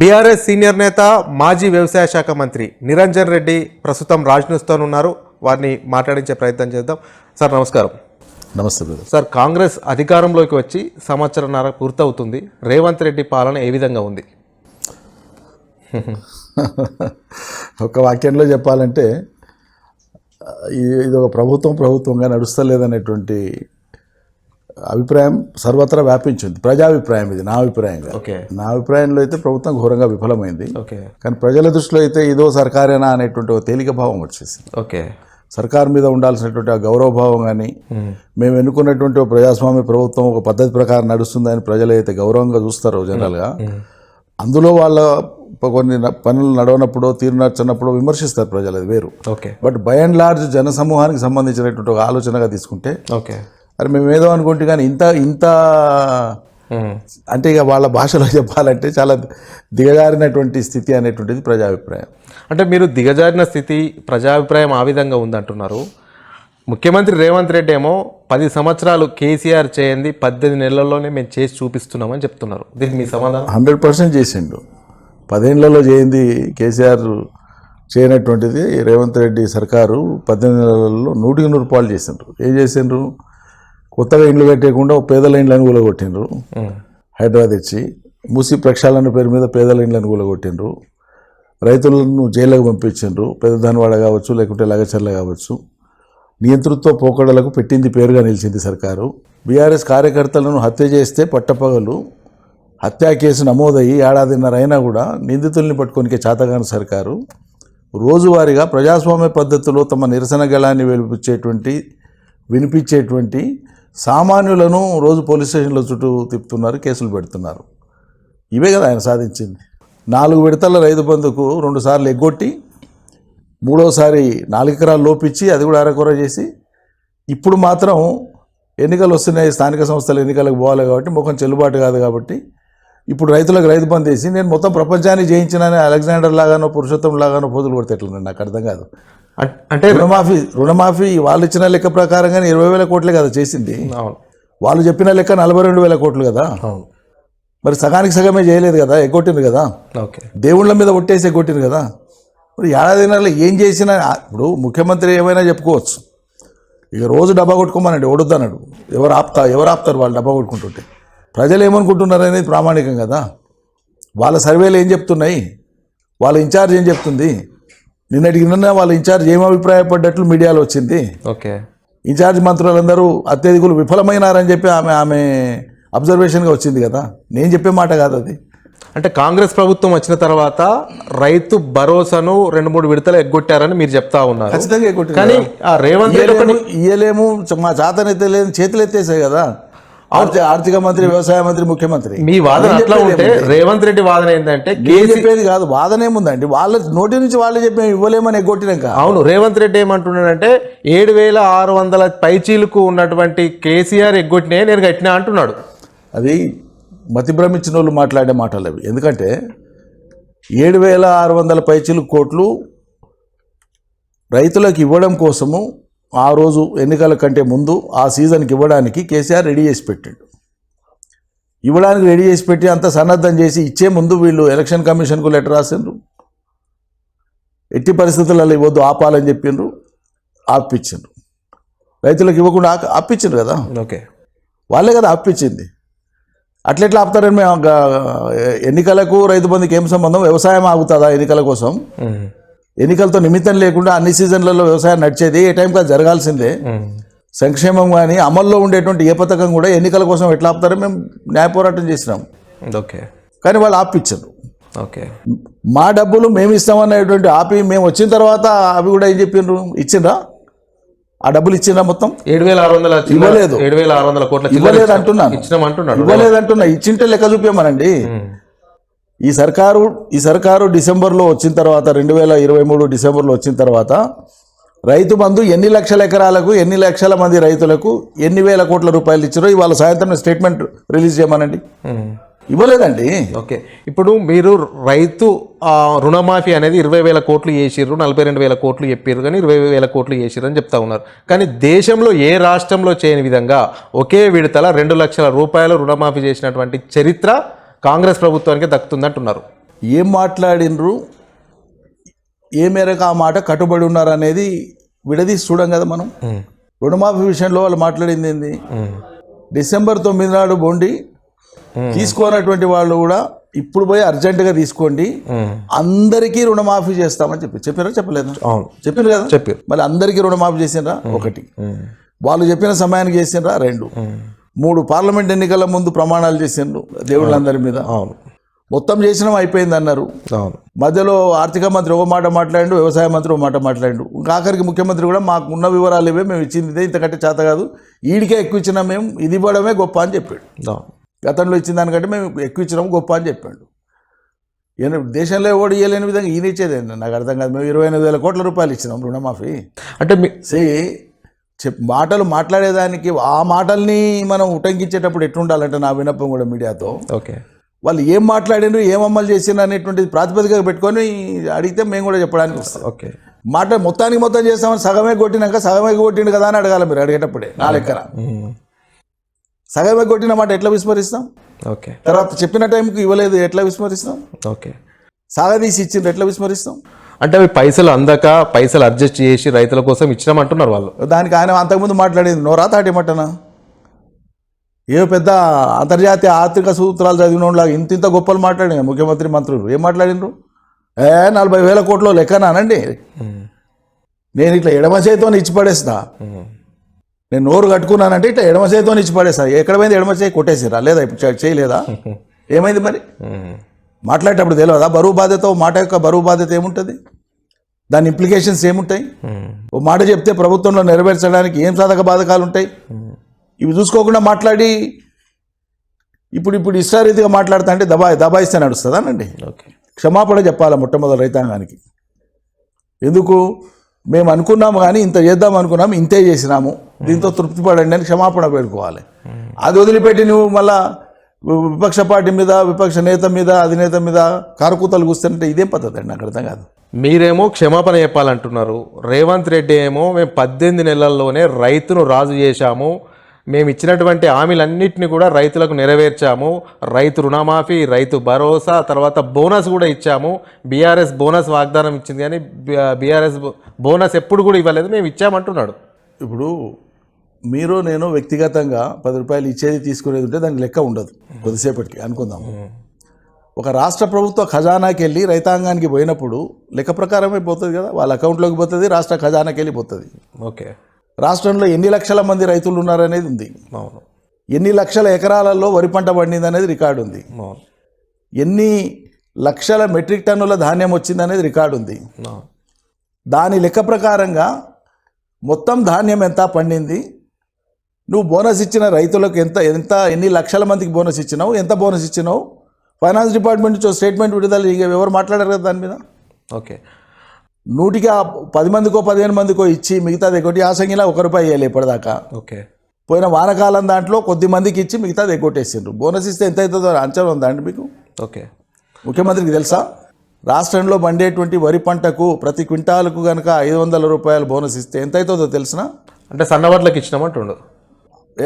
BRS senior నేత మాజీ వ్యవసాయ శాఖ మంత్రి నిరంజన్ రెడ్డి ప్రస్తుతం రాజ్న్యూస్తో ఉన్నారు. వారిని మాట్లాడించే ప్రయత్నం చేద్దాం. సార్ నమస్కారం. నమస్తే సార్ కాంగ్రెస్ అధికారంలోకి వచ్చి సంవత్సరంన్నర పూర్తవుతుంది. రేవంత్ రెడ్డి పాలన ఏ విధంగా ఉంది? ఒక వాక్యంలో చెప్పాలంటే ఇది ఒక ప్రభుత్వం ప్రభుత్వంగా నడుస్తలేదనేటువంటి అభిప్రాయం సర్వత్రా వ్యాపించింది. ప్రజాభిప్రాయం ఇది నా అభిప్రాయం ఓకే. నా అభిప్రాయంలో అయితే ప్రభుత్వం ఘోరంగా విఫలమైంది. ఓకే. కానీ ప్రజల దృష్టిలో అయితే ఇదో సర్కారేనా అనేటువంటి ఒక తేలిక భావం వచ్చేసింది. ఓకే. సర్కార్ మీద ఉండాల్సినటువంటి ఆ గౌరవభావం కానీ మేము. ఎన్నుకున్నటువంటి ప్రజాస్వామ్య ప్రభుత్వం ఒక పద్ధతి ప్రకారం నడుస్తుందని ప్రజలు అయితే గౌరవంగా చూస్తారో జనరల్గా అందులో వాళ్ళ కొన్ని పనులు నడవనప్పుడు తీరు నచ్చనప్పుడు విమర్శిస్తారు ప్రజలు అది వేరు. Okay. But by and large జన సమూహానికి సంబంధించినటువంటి ఒక ఆలోచనగా తీసుకుంటే ఓకే. అరే మేము ఏదో అనుకుంటే కానీ ఇంత ఇంత. అంటే ఇక వాళ్ళ భాషలో చెప్పాలంటే చాలా దిగజారినటువంటి స్థితి అనేటువంటిది ప్రజాభిప్రాయం. అంటే మీరు దిగజారిన స్థితి ప్రజాభిప్రాయం ఆ విధంగా ఉందంటున్నారు. ముఖ్యమంత్రి రేవంత్ రెడ్డి ఏమో పది సంవత్సరాలు కేసీఆర్ చేయండి పద్దెనిమిది నెలల్లోనే మేము చేసి చూపిస్తున్నామని చెప్తున్నారు. దీనికి మీ సమాధానం? హండ్రెడ్ పర్సెంట్ చేసిండు. పదేళ్ళలో చేయింది కేసీఆర్ చేయనటువంటిది రేవంత్ రెడ్డి సర్కారు పద్దెనిమిది నెలలలో నూటికి నూరు రూపాయలు చేసిండ్రు. ఏం చేసిండ్రు? కొత్తగా ఇండ్లు కట్టేయకుండా పేదల ఇండ్లను కూలగొట్టిండ్రు. హైదరాబాద్ ఇచ్చి మూసి ప్రక్షాళన పేరు మీద పేదల ఇండ్లను కూలగొట్టిండ్రు రైతులను జైలుకు పంపించిండ్రు. పెద్దదానివాడ కావచ్చు లేకుంటే లగచర్ల కావచ్చు. నియంతృత్వ పోకడలకు పెట్టింది పేరుగా నిలిచింది సర్కారు. బీఆర్ఎస్ కార్యకర్తలను హత్య చేస్తే పట్టపగలు హత్యా కేసు నమోదయ్యి ఏడాదిన్నర అయినా కూడా నిందితుల్ని పట్టుకొనికే చేతగాని సర్కారు. రోజువారీగా ప్రజాస్వామ్య పద్ధతిలో తమ నిరసన గళాన్ని వెలిపించేటువంటి వినిపించేటువంటి సామాన్యులను రోజు పోలీస్ స్టేషన్ల చుట్టూ తిప్పుతున్నారు కేసులు పెడుతున్నారు. ఇవే కదా ఆయన సాధించింది. నాలుగు విడతల రైతు బంధుకు రెండు సార్లు ఎగ్గొట్టి మూడోసారి నాలుగు ఎకరాలు లోపించి అది కూడా అరకొర చేసి ఇప్పుడు మాత్రం ఎన్నికలు వస్తున్నాయి స్థానిక సంస్థల ఎన్నికలకు పోవాలి కాబట్టి ముఖం చెల్లుబాటు కాదు కాబట్టి ఇప్పుడు రైతులకు రైతు బంద్ చేసి నేను మొత్తం ప్రపంచాన్ని జయించినని అలెగ్జాండర్ లాగానో పురుషోత్తం లాగానో పోజులు కొడితే ఎట్లా నాకు అర్థం కాదు. అంటే రుణమాఫీ రుణమాఫీ వాళ్ళు ఇచ్చిన లెక్క ప్రకారంగానే ఇరవై వేల కోట్లే కదా చేసింది. వాళ్ళు చెప్పిన లెక్క నలభై రెండు వేల కోట్లు కదా. మరి సగానికి సగమే చేయలేదు కదా ఎగ్గొట్టింది కదా. ఓకే. దేవుళ్ళ మీద ఒట్టేసి ఎగ్గొట్టింది కదా. మరి ఏడాదిన్నరలో ఏం చేసినా ఇప్పుడు ముఖ్యమంత్రి ఏమైనా చెప్పుకోవచ్చు. ఇక రోజు డబ్బా కొట్టుకోమనండి ఓడొద్దన్నాడు. ఎవరు ఆపుతా ఎవరు ఆపుతారు వాళ్ళు డబ్బా కొట్టుకుంటుంటే? ప్రజలు ఏమనుకుంటున్నారు అనేది ప్రామాణికం కదా. వాళ్ళ సర్వేలు ఏం చెప్తున్నాయి? వాళ్ళ ఇన్ఛార్జ్ ఏం చెప్తుంది? నిన్నటికి నిన్న వాళ్ళ ఇన్ఛార్జ్ ఏం అభిప్రాయపడ్డట్లు మీడియాలో వచ్చింది. ఓకే. ఇన్ఛార్జ్ మంత్రులందరూ అత్యధికులు విఫలమైనారని చెప్పి ఆమె ఆమె అబ్జర్వేషన్గా వచ్చింది కదా. నేను చెప్పే మాట కాదు అది. అంటే కాంగ్రెస్ ప్రభుత్వం వచ్చిన తర్వాత రైతు భరోసాను రెండు మూడు విడతలు ఎగ్గొట్టారని మీరు చెప్తా ఉన్నారు. ఖచ్చితంగా ఎగ్గొట్టింది కానీ రేవంత్ ఇయ్యలేము ఇయ్యలేము మా చేతనైతే లేదు చేతులు ఎత్తేసాయి కదా. ఆర్థిక ఆర్థిక మంత్రి వ్యవసాయ మంత్రి ముఖ్యమంత్రి. మీ వాదన అట్లా ఉంటే? రేవంత్ రెడ్డి వాదన ఏంటంటే చెప్పేది కాదు వాదన ఏముందండి? వాళ్ళ నోటి నుంచి వాళ్ళే చెప్పి ఇవ్వలేమని ఎగ్గొట్టినాక. అవును రేవంత్ రెడ్డి ఏమంటున్నాడంటే ఏడు వేల ఆరు వందల పైచీలకు ఉన్నటువంటి కేసీఆర్ ఎగ్గొట్టినే నేను కట్టినా అంటున్నాడు. అది మతి భ్రమించిన వాళ్ళు మాట్లాడే మాటలు అవి. ఎందుకంటే ఏడు వేల ఆరు వందల పైచిలు కోట్లు రైతులకు ఇవ్వడం కోసము ఆ రోజు ఎన్నికల కంటే ముందు ఆ సీజన్కి ఇవ్వడానికి కేసీఆర్ రెడీ చేసి పెట్టాడు. ఇవ్వడానికి రెడీ చేసి పెట్టి అంత సన్నద్ధం చేసి ఇచ్చే ముందు వీళ్ళు ఎలక్షన్ కమిషన్కు లెటర్ రాసిండ్రు. ఎట్టి పరిస్థితులలో ఇవ్వద్దు ఆపాలని చెప్పిండ్రు ఆపించిండ్రు రైతులకు ఇవ్వకుండా ఆపించిండ్రు కదా? ఓకే. వాళ్ళే కదా అప్పించింది అట్లెట్లా ఆపుతారని మేము ఎన్నికలకు రైతు బంధుకి ఏం సంబంధం? వ్యవసాయం ఆగుతుందా ఎన్నికల కోసం? ఎన్నికలతో నిమిత్తం లేకుండా అన్ని సీజన్లలో వ్యవసాయం నడిచేది ఏ టైంకి అది జరగాల్సిందే. సంక్షేమం కానీ అమల్లో ఉండేటువంటి ఏ పథకం కూడా ఎన్నికల కోసం ఎట్లా ఆపుతారని మేము న్యాయ పోరాటం చేసినాం. ఓకే. కానీ వాళ్ళు ఆపిచ్చారు. ఓకే. మా డబ్బులు మేము ఇస్తామనేటువంటి ఆపి మేము వచ్చిన తర్వాత అవి కూడా ఏం చెప్పిండ్రు ఇచ్చిండ్రా? ఆ డబ్బులు ఇచ్చిండ్రా మొత్తం? ఏడు వేల ఆరు వందల ఇవ్వలేదు. ఏడు వేల ఆరు వందల కోట్ల ఇవ్వలేదు ఇచ్చినాం- అంటున్నాను. అంటున్నాడు ఇవ్వలేదంటున్నా ఇచ్చింటే లెక్క చూపించమనండి ఈ సర్కారు ఈ సర్కారు డిసెంబర్లో వచ్చిన తర్వాత రెండు వేల ఇరవై మూడు డిసెంబర్లో వచ్చిన తర్వాత రైతు బంధు ఎన్ని లక్షల ఎకరాలకు ఎన్ని లక్షల మంది రైతులకు ఎన్ని వేల కోట్ల రూపాయలు ఇచ్చారో ఇవాళ సాయంత్రం స్టేట్మెంట్ రిలీజ్ చేయమనండి. ఇవ్వలేదండి. ఓకే. ఇప్పుడు మీరు రైతు రుణమాఫీ అనేది ఇరవై వేల కోట్లు చేసిర్రు నలభై రెండు వేల కోట్లు చెప్పారు కానీ ఇరవై వేల కోట్లు చేసిర్రు అని చెప్తా ఉన్నారు. కానీ దేశంలో ఏ రాష్ట్రంలో చేయని విధంగా ఒకే విడతల రెండు లక్షల రూపాయలు రుణమాఫీ చేసినటువంటి చరిత్ర కాంగ్రెస్ ప్రభుత్వానికి దక్కుతుంది అంటున్నారు ఏం మాట్లాడినరు? ఏ మేరకు ఆ మాట కట్టుబడి ఉన్నారు అనేది విడదీసి చూడం కదా మనం. రుణమాఫీ విషయంలో వాళ్ళు మాట్లాడింది ఏంది? డిసెంబర్ తొమ్మిది నాడు బోండి తీసుకోనటువంటి వాళ్ళు కూడా ఇప్పుడు పోయి అర్జెంటుగా తీసుకోండి. అందరికీ రుణమాఫీ చేస్తామని చెప్పి. చెప్పారా చెప్పలేదు? చెప్పారు కదా? చెప్పారు. మళ్ళీ అందరికీ రుణమాఫీ చేసిండ్రా ఒకటి. వాళ్ళు చెప్పిన సమయానికి చేసిండ్రా రెండు. మూడు పార్లమెంట్ ఎన్నికల ముందు ప్రమాణాలు చేసిండ్రు దేవుళ్ళందరి మీద. అవును. మొత్తం చేసినాం అయిపోయింది అన్నారు. అవును. మధ్యలో ఆర్థిక మంత్రి ఒక మాట మాట్లాడిండు వ్యవసాయ మంత్రి ఒక మాట మాట్లాడిండు. ఇంకా ఆఖరికి ముఖ్యమంత్రి కూడా మాకు ఉన్న వివరాలు ఇవే మేము ఇచ్చింది ఇదే ఇంతకంటే చేత కాదు. ఈడికే ఎక్కువ ఇచ్చినాం మేము ఇది ఇవ్వడమే గొప్ప అని చెప్పాడు. గతంలో ఇచ్చిన దానికంటే మేము ఎక్కువ ఇచ్చినాం గొప్ప అని చెప్పాడు. దేశంలో ఎవడు ఇవ్వలేని విధంగా ఈయన ఇచ్చేది? నాకు అర్థం కాదు. మేము ఇరవై ఎనిమిది వేల కోట్ల రూపాయలు ఇచ్చినాం రుణమాఫీ. అంటే మీ సే చెప్ మాటలు మాట్లాడేదానికి ఆ మాటల్ని మనం ఉటంకించేటప్పుడు ఎట్లుండాలంటే నా విన్నపం కూడా మీడియాతో. ఓకే. వాళ్ళు ఏం మాట్లాడినారు ఏం అమలు చేసిండ్రు అనేటువంటిది ప్రాతిపదికగా పెట్టుకొని అడిగితే మేము కూడా చెప్పడానికి వస్తాం. ఓకే. మాట మొత్తానికి మొత్తం చేస్తామని సగమే కొట్టినాక సగమే కొట్టిండు కదా అని అడగాలి మీరు అడిగేటప్పుడే నా లెక్కన. సగమే కొట్టిన మాట ఎట్లా విస్మరిస్తాం? ఓకే. తర్వాత చెప్పిన టైంకి ఇవ్వలేదు ఎట్లా విస్మరిస్తాం? ఓకే. సాగదీసి ఇచ్చిండ్రు ఎట్లా విస్మరిస్తాం? అంటే అవి పైసలు అందక పైసలు అడ్జస్ట్ చేసి రైతుల కోసం ఇచ్చినామంటున్నారు వాళ్ళు. దానికి ఆయన అంతకుముందు మాట్లాడేది నోరా తాటి మట్టనా? ఏ పెద్ద అంతర్జాతీయ ఆర్థిక సూత్రాలు చదివిన ఇంత ఇంత గొప్పలు మాట్లాడిన ముఖ్యమంత్రి మంత్రులు. ఏం మాట్లాడినరు? ఏ నలభై వేల కోట్లు లెక్కనానండి ఉమ్, నేను ఇట్లా ఎడమ చేతితో ఇచ్చి పడేస్తా. నేను నోరు కట్టుకున్నానంటే ఇట్లా ఎడమ చేతితో ఇచ్చి పడేస్తా. ఎక్కడ పోయింది ఎడమ చేయి? కొట్టేసిరా లేదా ఇప్పుడు చేయలేదా? ఏమైంది మరి? మాట్లాడేటప్పుడు తెలియదా? బరువు బాధ్యత ఓ మాట యొక్క బరువు బాధ్యత ఏముంటుంది? దాని ఇంప్లికేషన్స్ ఏముంటాయి? ఉమ్, ఓ మాట చెప్తే ప్రభుత్వంలో నెరవేర్చడానికి ఏం సాధక బాధకాలు ఉంటాయి ఉమ్, ఇవి చూసుకోకుండా మాట్లాడి ఇప్పుడు ఇప్పుడు ఇష్టారీతిగా మాట్లాడుతా అంటే దబా దబాయిస్తే నడుస్తుందానండి ఓకే. క్షమాపణ చెప్పాలి మొట్టమొదటి రైతాంగానికి? ఎందుకు? మేము అనుకున్నాము కానీ ఇంత చేద్దాం అనుకున్నాము ఇంతే చేసినాము. దీంతో తృప్తి పడండి అని క్షమాపణ పెట్టుకోవాలి అది వదిలిపెట్టి నువ్వు మళ్ళా విపక్ష పార్టీ మీద విపక్ష నేత మీద అధినేత మీద కారుకూతలు కూస్తుంటే ఇదేం పద్ధతి అండి? నాకు అర్థం కాదు. మీరేమో క్షమాపణ చెప్పాలంటున్నారు. రేవంత్ రెడ్డి ఏమో మేము పద్దెనిమిది నెలల్లోనే రైతును రాజు చేశాము. మేము ఇచ్చినటువంటి హామీలన్నింటినీ కూడా రైతులకు నెరవేర్చాము. రైతు రుణమాఫీ రైతు భరోసా తర్వాత బోనస్ కూడా ఇచ్చాము. బీఆర్ఎస్ బోనస్ వాగ్దానం ఇచ్చింది కానీ బీఆర్ఎస్ బోనస్ ఎప్పుడు కూడా ఇవ్వలేదు. మేము ఇచ్చామంటున్నాడు. ఇప్పుడు మీరు నేను వ్యక్తిగతంగా పది రూపాయలు ఇచ్చేది తీసుకునేది ఉంటే దానికి లెక్క ఉండదు. కొద్దిసేపటికి అనుకుందాం ఒక రాష్ట్ర ప్రభుత్వ ఖజానాకి వెళ్ళి రైతాంగానికి పోయినప్పుడు లెక్క ప్రకారమే పోతుంది కదా? వాళ్ళ అకౌంట్లోకి పోతుంది రాష్ట్ర ఖజానాకి వెళ్ళి పోతుంది. ఓకే. రాష్ట్రంలో ఎన్ని లక్షల మంది రైతులు ఉన్నారనేది ఉంది. అవును. ఎన్ని లక్షల ఎకరాలలో వరి పంట పండింది అనేది రికార్డు ఉంది. ఎన్ని లక్షల మెట్రిక్ టన్నుల ధాన్యం వచ్చింది అనేది రికార్డు ఉంది. దాని లెక్క ప్రకారంగా మొత్తం ధాన్యం ఎంత పండింది? నువ్వు బోనస్ ఇచ్చిన రైతులకు ఎంత ఎంత ఎన్ని లక్షల మందికి బోనస్ ఇచ్చినావు ఎంత బోనస్ ఇచ్చినావు? ఫైనాన్స్ డిపార్ట్మెంట్ నుంచి స్టేట్మెంట్ విడుదల ఇక ఎవరు మాట్లాడారు కదా దాని మీద? ఓకే. నూటికి ఆ పది మందికో పదిహేను మందికో ఇచ్చి మిగతాది ఒకటి యాసంగిలా ఒక రూపాయి ఇవ్వాలి ఇప్పటిదాకా. ఓకే. పోయిన వానకాలం దాంట్లో కొద్ది మందికి ఇచ్చి మిగతాది ఎగ్గొట్టేసిండ్రు. బోనస్ ఇస్తే ఎంత అవుతుందో అంచనా ఉందా అండి మీకు? ఓకే. ముఖ్యమంత్రికి తెలుసా? రాష్ట్రంలో పండేటువంటి వరి పంటకు ప్రతి క్వింటాలకు కనుక ఐదు వందల రూపాయలు బోనస్ ఇస్తే ఎంత అవుతుందో తెలిసినా? అంటే సన్నవడ్లకు ఇచ్చినామంటుండు.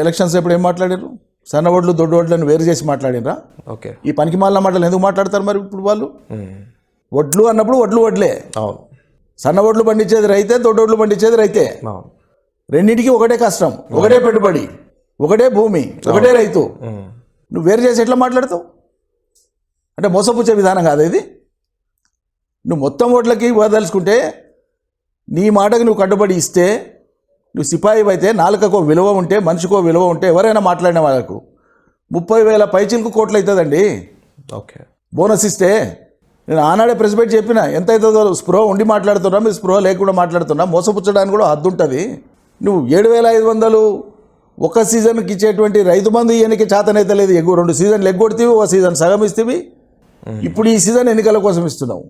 ఎలక్షన్స్ ఎప్పుడు ఏం మాట్లాడారు? సన్న ఓట్లు దొడ్డు ఓట్లను వేరు చేసి మాట్లాడినరా? ఓకే. ఈ పనికి మాలిన మాటలు ఎందుకు మాట్లాడతారు మరి ఇప్పుడు వాళ్ళు? వడ్లు అన్నప్పుడు వడ్లు వడ్లే. అవును. సన్న ఓట్లు పండించేది రైతే దొడ్డోట్లు పండించేది రైతే. రెండింటికి ఒకటే కష్టం ఒకటే పెట్టుబడి ఒకటే భూమి ఒకటే రైతు. నువ్వు వేరు చేసి ఎట్లా మాట్లాడతావు? అంటే మోసపుచ్చే విధానం కాదు ఇది? నువ్వు మొత్తం ఓట్లకి వదలుచుకుంటే నీ మాటకి నువ్వు కట్టుబడి ఇస్తే నువ్వు సిపాయి అయితే నాలుకకో విలువ ఉంటే మనిషికో విలువ ఉంటే ఎవరైనా మాట్లాడిన వాళ్ళకు ముప్పై వేల పైచిలకు కోట్లు అవుతుందండి. ఓకే. బోనస్ ఇస్తే నేను ఆనాడే ప్రెస్ చెప్పిన ఎంత అవుతుందో స్ప్రో ఉండి మాట్లాడుతున్నా మీరు స్ప్రో లేకుండా మాట్లాడుతున్నా మోసపుచ్చడానికి కూడా హద్దు ఉంటుంది. నువ్వు ఏడు వేల ఐదు వందలు ఒక సీజన్కి ఇచ్చేటువంటి రైతు బంధు ఈయనకి చేతనైతే లేదు ఎగ్గు రెండు సీజన్లు ఎగ్గొడితే ఒక సీజన్ సగం ఇస్తేవి. ఇప్పుడు ఈ సీజన్ ఎన్నికల కోసం ఇస్తున్నావు.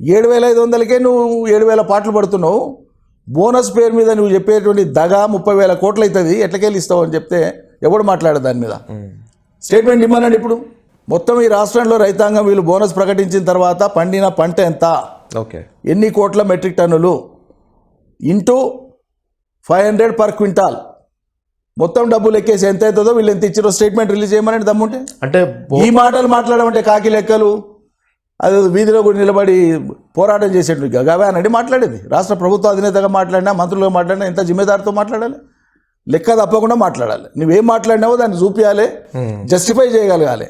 ఏడు వేల ఐదు వందలకే నువ్వు ఏడు వేల పాటలు పడుతున్నావు. బోనస్ పేరు మీద నువ్వు చెప్పేటువంటి దగా ముప్పై వేల కోట్లు అవుతుంది ఎట్లకెళ్ళి ఇస్తావు అని చెప్తే ఎవడు మాట్లాడదు దాని మీద? స్టేట్మెంట్ ఇమ్మనండి ఇప్పుడు. మొత్తం ఈ రాష్ట్రంలో రైతాంగం వీళ్ళు బోనస్ ప్రకటించిన తర్వాత పండిన పంట ఎంత? ఓకే. ఎన్ని కోట్ల మెట్రిక్ టన్నులు? Into five hundred per quintal. మొత్తం డబ్బులు ఎక్కేసి ఎంత అవుతుందో వీళ్ళు ఎంత ఇచ్చారో స్టేట్మెంట్ రిలీజ్ చేయమని దమ్ముంటే అంటే ఈ మాటలు మాట్లాడమంటే కాకి లెక్కలు. అది వీధిలో కూడా నిలబడి పోరాటం చేసేట్టు గవే అనండి మాట్లాడేది. రాష్ట్ర ప్రభుత్వ అధినేతగా మాట్లాడినా మంత్రులుగా మాట్లాడినా ఎంత జిమ్మేదారితో మాట్లాడాలి? లెక్క తప్పకుండా మాట్లాడాలి. నువ్వేం మాట్లాడినావో దాన్ని చూపించాలి జస్టిఫై చేయగలగాలి.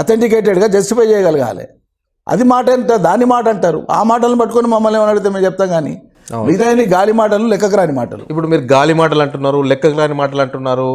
అథెంటికేటెడ్గా జస్టిఫై చేయగలగాలి. అది మాట అంట దాని మాట అంటారు. ఆ మాటలను పట్టుకొని మమ్మల్ని ఏమని అడిగితే మేము చెప్తాం కానీ మిగతా అన్ని గాలి మాటలు లెక్కకు రాని మాటలు. ఇప్పుడు మీరు గాలి మాటలు అంటున్నారు లెక్కకు రాని మాటలు అంటున్నారు.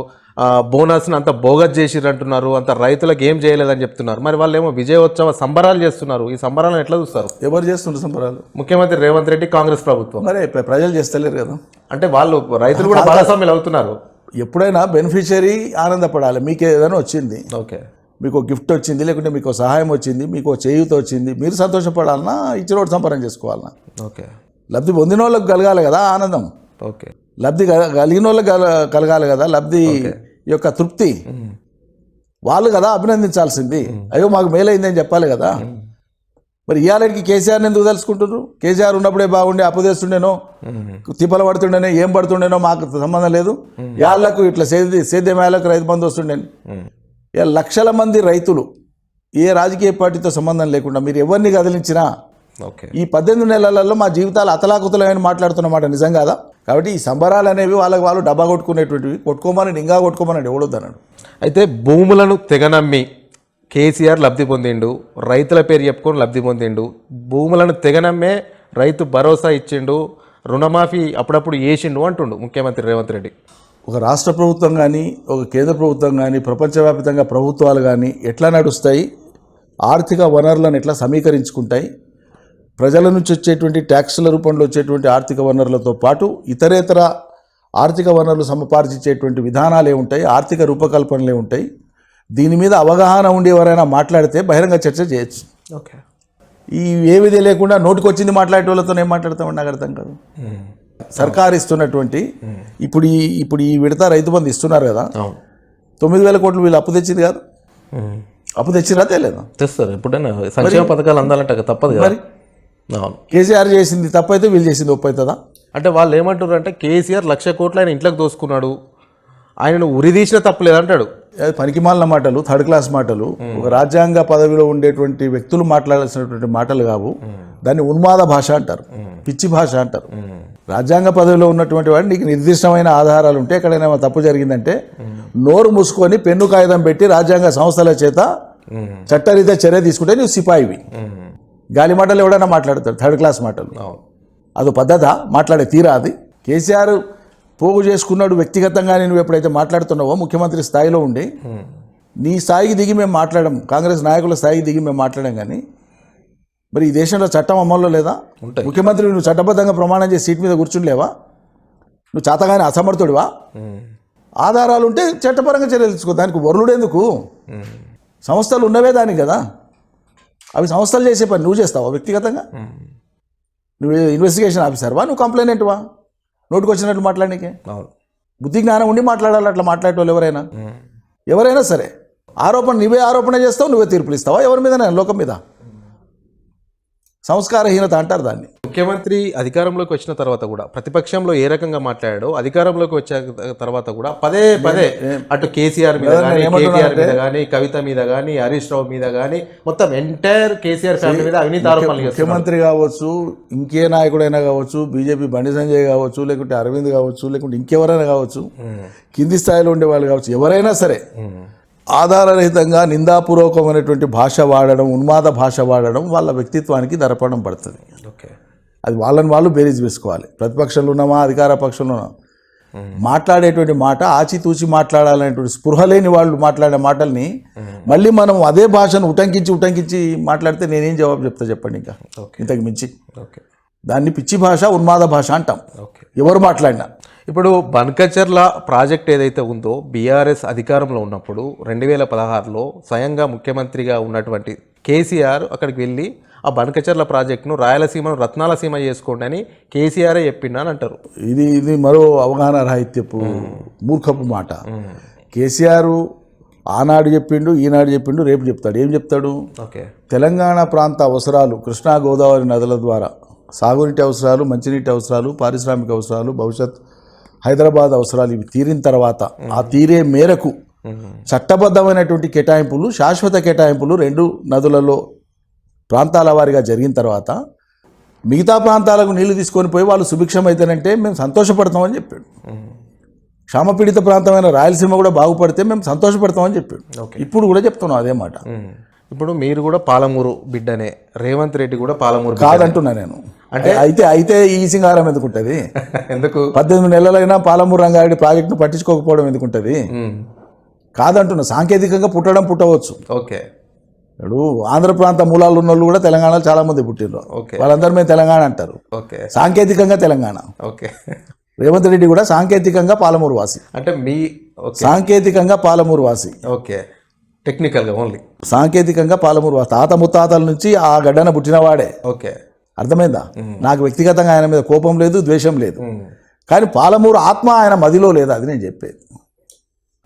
బోనస్ని అంత బోగస్ చేసిర్రు అంటున్నారు అంత రైతులకు ఏం చేయలేదని చెప్తున్నారు. మరి వాళ్ళు ఏమో విజయోత్సవ సంబరాలు చేస్తున్నారు. ఈ సంబరాలను ఎట్లా చూస్తారు? ఎవరు చేస్తుండ్రు సంబరాలు? ముఖ్యమంత్రి రేవంత్ రెడ్డి కాంగ్రెస్ ప్రభుత్వం. మరి ప్ర- ప్రజలు చేస్తలేరు కదా. అంటే వాళ్ళు రైతులు కూడా భాగస్వామ్యులు అవుతున్నారు. ఎప్పుడైనా బెనిఫిషియరీ ఆనందపడాలి. మీకు ఏదైనా వచ్చింది. ఓకే. మీకు గిఫ్ట్ వచ్చింది లేకుంటే మీకు సహాయం వచ్చింది మీకు చేయూత వచ్చింది మీరు సంతోషపడాలన్నా ఇచ్చిన వాడు సంపరం చేసుకోవాలన్నా. ఓకే. లబ్ధి పొందిన వాళ్ళకి కలగాలి కదా ఆనందం. ఓకే. లబ్ధి కల- కలిగిన వాళ్ళకి కల- కలగాలి కదా లబ్ధి యొక్క తృప్తి. వాళ్ళు కదా అభినందించాల్సింది. అయ్యో మాకు మేలైంది అని చెప్పాలి కదా. మరి ఇవాళకి కేసీఆర్ని ఎందుకు తెలుసుకుంటున్నారు? కేసీఆర్ ఉన్నప్పుడే బాగుండే అప్పు తెస్తుండేనో తిప్పలు పడుతుండేనో ఏం పడుతుండేనో మాకు సంబంధం లేదు. యాళ్ళకు ఇట్లా సేద్య సేద్యం యాళ్ళకు రైతు బంధు వస్తుండేను. లక్షల మంది రైతులు ఏ రాజకీయ పార్టీతో సంబంధం లేకుండా మీరు ఎవరిని కదిలించినా ఈ పద్దెనిమిది నెలలలో మా జీవితాలు అతలాకుతలమని మాట్లాడుతున్నమాట నిజం కాదా? కాబట్టి ఈ సంబరాలు అనేవి వాళ్ళకి వాళ్ళు డబ్బా కొట్టుకునేటువంటివి. కొట్టుకోమని ఇంకా కొట్టుకోమని ఎవడొద్దన్నాడు. అయితే భూములను తెగనమ్మి కేసీఆర్ లబ్ధి పొందిండు రైతుల పేరు చెప్పుకొని లబ్ధి పొందిండు భూములను తెగనమ్మే రైతు భరోసా ఇచ్చిండు రుణమాఫీ అప్పుడప్పుడు వేసిండు అంటుండు ముఖ్యమంత్రి రేవంత్ రెడ్డి. ఒక రాష్ట్ర ప్రభుత్వం కానీ ఒక కేంద్ర ప్రభుత్వం కానీ ప్రపంచవ్యాప్తంగా ప్రభుత్వాలు కానీ ఎట్లా నడుస్తాయి? ఆర్థిక వనరులను ఎట్లా సమీకరించుకుంటాయి? ప్రజల నుంచి వచ్చేటువంటి ట్యాక్సుల రూపంలో వచ్చేటువంటి ఆర్థిక వనరులతో పాటు ఇతరేతర ఆర్థిక వనరులు సముపార్జించేటువంటి విధానాలు ఏముంటాయి ఆర్థిక రూపకల్పనలు ఏముంటాయి దీని మీద అవగాహన ఉండి ఎవరైనా మాట్లాడితే బహిరంగ చర్చ చేయొచ్చు. ఓకే. ఈ ఏమీ తెలియకుండా నోటికొచ్చింది మాట్లాడే వాళ్ళతో ఏం మాట్లాడతామని నాకు అర్థం కాదు. సర్కార్ ఇస్తున్నటువంటి ఇప్పుడు ఈ ఇప్పుడు ఈ విడత రైతు బంధు ఇస్తున్నారు కదా తొమ్మిది వేల కోట్లు వీళ్ళు అప్పు తెచ్చింది కాదు. అప్పు తెచ్చిరా తెలియదు తెస్తారు ఎప్పుడైనా సంక్షేమ పథకాలు అందాలంట తప్పదు కదా. అవును కేసీఆర్ చేసింది తప్పైతే వీళ్ళు చేసింది ఒప్పు అవుతుందా అంటే వాళ్ళు ఏమంటారు అంటే కేసీఆర్ లక్ష కోట్లు ఆయన ఇంట్లోకి దోసుకున్నాడు. ఆయనను ఉరిదీసిన తప్పలేదు అంటాడు అది పనికిమాలిన మాటలు థర్డ్ క్లాస్ మాటలు ఒక రాజ్యాంగ పదవిలో ఉండేటువంటి వ్యక్తులు మాట్లాడాల్సినటువంటి మాటలు కావు. దాన్ని ఉన్మాద భాష అంటారు పిచ్చి భాష అంటారు. రాజ్యాంగ పదవిలో ఉన్నటువంటి వాడు నీకు నిర్దిష్టమైన ఆధారాలు ఉంటే ఎక్కడైనా తప్పు జరిగిందంటే నోరు మూసుకొని పెన్ను కాగితం పెట్టి రాజ్యాంగ సంస్థల చేత చట్టరీత్యా చర్య తీసుకుంటే నువ్వు సిపాయివి. గాలి మాటలు ఎవడైనా మాట్లాడతాడు థర్డ్ క్లాస్ మాటలు. అదో పద్ధత? మాట్లాడే తీరా అది? కేసీఆర్ పోగు చేసుకున్నాడు వ్యక్తిగతంగా నువ్వు ఎప్పుడైతే మాట్లాడుతున్నావో ముఖ్యమంత్రి స్థాయిలో ఉండి నీ స్థాయికి దిగి మేము మాట్లాడడం కాంగ్రెస్ నాయకుల స్థాయికి దిగి మేము మాట్లాడాం కానీ మరి ఈ దేశంలో చట్టం అమల్లో లేదా. ముఖ్యమంత్రి నువ్వు చట్టబద్ధంగా ప్రమాణం చేసి సీట్ మీద కూర్చుండలేవా? నువ్వు చేతగానే అసమర్థుడివా? ఆధారాలు ఉంటే చట్టపరంగా చర్యలు తీసుకో. దానికి వరులుడేందుకు సంస్థలు ఉన్నవే దానికి కదా? అవి సంస్థలు చేసే పని. నువ్వు చేస్తావా వ్యక్తిగతంగా? నువ్వు ఇన్వెస్టిగేషన్ ఆఫీసర్వా నువ్వు కంప్లైనెంట్వా నోటికి వచ్చినట్లు మాట్లాడనీకే? అవును. బుద్ధి జ్ఞానం ఉండి మాట్లాడాలి అట్లా మాట్లాడేవాళ్ళు ఎవరైనా? ఎవరైనా సరే ఆరోపణ నువ్వే ఆరోపణ చేస్తావు నువ్వే తీర్పులు ఇస్తావా? ఎవరి మీద లోకం మీద? సంస్కారహీనత అంటారు దాన్ని. ముఖ్యమంత్రి అధికారంలోకి వచ్చిన తర్వాత కూడా ప్రతిపక్షంలో ఏ రకంగా మాట్లాడాడో అధికారంలోకి వచ్చే తర్వాత కూడా పదే పదే అటు కేసీఆర్ మీద కానీ కేటీఆర్ మీద కానీ కవిత మీద కానీ హరీష్ రావు మీద కానీ మొత్తం ఎంటైర్ కేసీఆర్ ఫ్యామిలీ మీద అవినీతి ఆరోపణలు ముఖ్యమంత్రి కావచ్చు ఇంకే నాయకుడైనా కావచ్చు బీజేపీ బండి సంజయ్ కావచ్చు లేకుంటే అరవింద్ కావచ్చు లేకుంటే ఇంకెవరైనా కావచ్చు కింది స్థాయిలో ఉండే వాళ్ళు కావచ్చు ఎవరైనా సరే ఆధారరహితంగా నిందాపూర్వకమైనటువంటి భాష వాడడం ఉన్మాద భాష వాడడం వాళ్ళ వ్యక్తిత్వానికి దరపడం పడుతుంది. అది వాళ్ళని వాళ్ళు బేరీజ్ వేసుకోవాలి. ప్రతిపక్షంలో ఉన్నామా? అధికార పక్షంలో ఉన్నామా? మాట్లాడేటువంటి మాట ఆచితూచి మాట్లాడాలనేటువంటి స్పృహ లేని వాళ్ళు మాట్లాడే మాటల్ని మళ్ళీ మనం అదే భాషను ఉటంకించి ఉటంకించి మాట్లాడితే నేనేం జవాబు చెప్తా చెప్పండి ఇంకా. ఇంతకు మించి. ఓకే. దాన్ని పిచ్చి భాష ఉన్మాద భాష అంటాం. ఓకే. ఎవరు మాట్లాడినా. ఇప్పుడు బన్కచర్ల ప్రాజెక్ట్ ఏదైతే ఉందో బీఆర్ఎస్ అధికారంలో ఉన్నప్పుడు రెండు వేల పదహారులో స్వయంగా ముఖ్యమంత్రిగా ఉన్నటువంటి కేసీఆర్ అక్కడికి వెళ్ళి ఆ బన్కచర్ల ప్రాజెక్టును రాయలసీమను రత్నాలసీమ చేసుకోండి అని కేసీఆరే చెప్పిండు అని అంటారు. ఇది ఇది మరో అవగాహన రాహిత్యపు మూర్ఖపు మాట. కేసీఆర్ ఆనాడు చెప్పిండు ఈనాడు చెప్పిండు రేపు చెప్తాడు. ఏం చెప్తాడు? ఓకే. తెలంగాణ ప్రాంత అవసరాలు కృష్ణా గోదావరి నదుల ద్వారా సాగునీటి అవసరాలు మంచినీటి అవసరాలు పారిశ్రామిక అవసరాలు భవిష్యత్ హైదరాబాద్ అవసరాలు ఇవి తీరిన తర్వాత ఆ తీరే మేరకు చట్టబద్ధమైనటువంటి కేటాయింపులు శాశ్వత కేటాయింపులు రెండు నదులలో ప్రాంతాల వారిగా జరిగిన తర్వాత మిగతా ప్రాంతాలకు నీళ్ళు తీసుకొని పోయి వాళ్ళు సుభిక్షం అయితేనంటే మేము సంతోషపడతామని చెప్పాడు. క్షామపీడిత ప్రాంతమైన రాయలసీమ కూడా బాగుపడితే మేము సంతోషపడతామని చెప్పాడు. ఇప్పుడు కూడా చెప్తున్నాం అదే మాట. ఇప్పుడు మీరు కూడా పాలమూరు బిడ్డనే రేవంత్ రెడ్డి కూడా పాలమూరు. కాదంటున్నా నేను. అంటే అయితే అయితే ఈ సింగారం ఎందుకుంటుంది? ఎందుకు? పద్దెనిమిది నెలలైనా పాలమూరు రంగారెడ్డి ప్రాజెక్టును పట్టించుకోకపోవడం ఎందుకుంటుంది. కాదంటున్నా. సాంకేతికంగా పుట్టడం పుట్టవచ్చు. ఓకే. ఇప్పుడు ఆంధ్ర ప్రాంత మూలాలు ఉన్న వాళ్ళు కూడా తెలంగాణలో చాలా మంది పుట్టిర్రు. ఓకే. వాళ్ళందరూ మేము తెలంగాణ అంటారు. ఓకే. సాంకేతికంగా తెలంగాణ. ఓకే. రేవంత్ రెడ్డి కూడా సాంకేతికంగా పాలమూరు వాసి. అంటే మీ సాంకేతికంగా పాలమూరు వాసి. ఓకే. టెక్నికల్గా ఓన్లీ. సాంకేతికంగా పాలమూరు వాసి. తాత ముత్తాతల నుంచి ఆ గడ్డన పుట్టినవాడే ఓకే. అర్థమైందా? నాకు వ్యక్తిగతంగా ఆయన మీద కోపం లేదు ద్వేషం లేదు. కానీ పాలమూరు ఆత్మ ఆయన మదిలో లేదు అది నేను చెప్పేది.